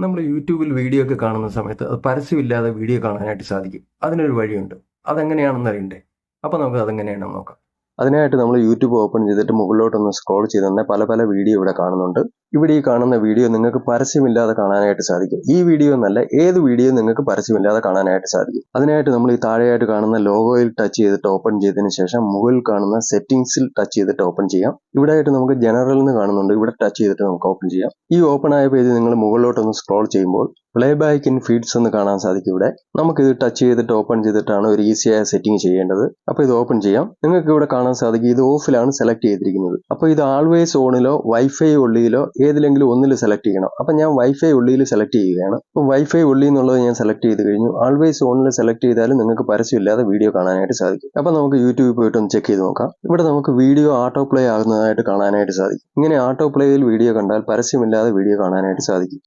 നമ്മൾ യൂട്യൂബിൽ വീഡിയോ ഒക്കെ കാണുന്ന സമയത്ത് അത് പരസ്യമില്ലാതെ വീഡിയോ കാണാനായിട്ട് സാധിക്കും. അതിനൊരു വഴിയുണ്ട്. അതെങ്ങനെയാണെന്ന് അറിയണ്ടേ അപ്പോൾ നമുക്ക് അതെങ്ങനെയാണെന്ന് നോക്കാം. അതിനായിട്ട് നമ്മൾ യൂട്യൂബ് ഓപ്പൺ ചെയ്തിട്ട് മുകളിലോട്ടൊന്ന് സ്ക്രോൾ ചെയ്ത് തന്നെ പല പല വീഡിയോ ഇവിടെ കാണുന്നുണ്ട്. ഇവിടെ ഈ കാണുന്ന വീഡിയോ നിങ്ങൾക്ക് പരസ്യമില്ലാതെ കാണാനായിട്ട് സാധിക്കും. ഈ വീഡിയോ എന്നല്ല ഏത് വീഡിയോ നിങ്ങൾക്ക് പരസ്യമില്ലാതെ കാണാനായിട്ട് സാധിക്കും. അതിനായിട്ട് നമ്മൾ ഈ താഴെയായിട്ട് കാണുന്ന ലോഗോയിൽ ടച്ച് ചെയ്തിട്ട് ഓപ്പൺ ചെയ്തതിന് ശേഷം മുകളിൽ കാണുന്ന സെറ്റിംഗ്സിൽ ടച്ച് ചെയ്തിട്ട് ഓപ്പൺ ചെയ്യാം. ഇവിടെ ആയിട്ട് നമുക്ക് ജനറൽ എന്ന് കാണുന്നുണ്ട്. ഇവിടെ ടച്ച് ചെയ്തിട്ട് നമുക്ക് ഓപ്പൺ ചെയ്യാം. ഈ ഓപ്പൺ ആയ പേജ് നിങ്ങൾ മുകളിലോട്ടൊന്ന് സ്ക്രോൾ ചെയ്യുമ്പോൾ പ്ലേ ബാക്ക് ഇൻ ഫീഡ്സ് എന്ന് കാണാൻ സാധിക്കും ഇവിടെ. നമുക്ക് ഇത് ടച്ച് ചെയ്തിട്ട് ഓപ്പൺ ചെയ്തിട്ടാണ് ഒരു ഈസിയായ സെറ്റിംഗ് ചെയ്യേണ്ടത്. അപ്പോൾ ഇത് ഓപ്പൺ ചെയ്യാം. നിങ്ങൾക്ക് ഇവിടെ കാണാൻ സാധിക്കും ഇത് ഓഫിലാണ് സെലക്ട് ചെയ്തിരിക്കുന്നത്. അപ്പോൾ ഇത് ആൾവേസ് ഓണിലോ വൈഫൈ ഉള്ളിയിലോ ഏതിലെങ്കിലും ഒന്നിൽ സെലക്ട് ചെയ്യണം. അപ്പോൾ ഞാൻ വൈഫൈ ഉള്ളിയിൽ സെലക്ട് ചെയ്യുകയാണ്. അപ്പോൾ വൈഫൈ ഉള്ളി എന്നുള്ളത് ഞാൻ സെലക്ട് ചെയ്ത് കഴിഞ്ഞു. ആൾവേസ് ഓണിൽ സെലക്ട് ചെയ്താലും നിങ്ങൾക്ക് പരസ്യമില്ലാതെ വീഡിയോ കാണാനായിട്ട് സാധിക്കും. അപ്പോൾ നമുക്ക് യൂട്യൂബിൽ പോയിട്ട് ഒന്ന് ചെക്ക് ചെയ്ത് നോക്കാം. ഇവിടെ നമുക്ക് വീഡിയോ ആട്ടോ പ്ലേ ആകുന്നതായിട്ട് കാണാനായിട്ട് സാധിക്കും. ഇങ്ങനെ ആട്ടോ പ്ലേയിൽ വീഡിയോ കണ്ടാൽ പരസ്യമില്ലാതെ വീഡിയോ കാണാനായിട്ട് സാധിക്കും.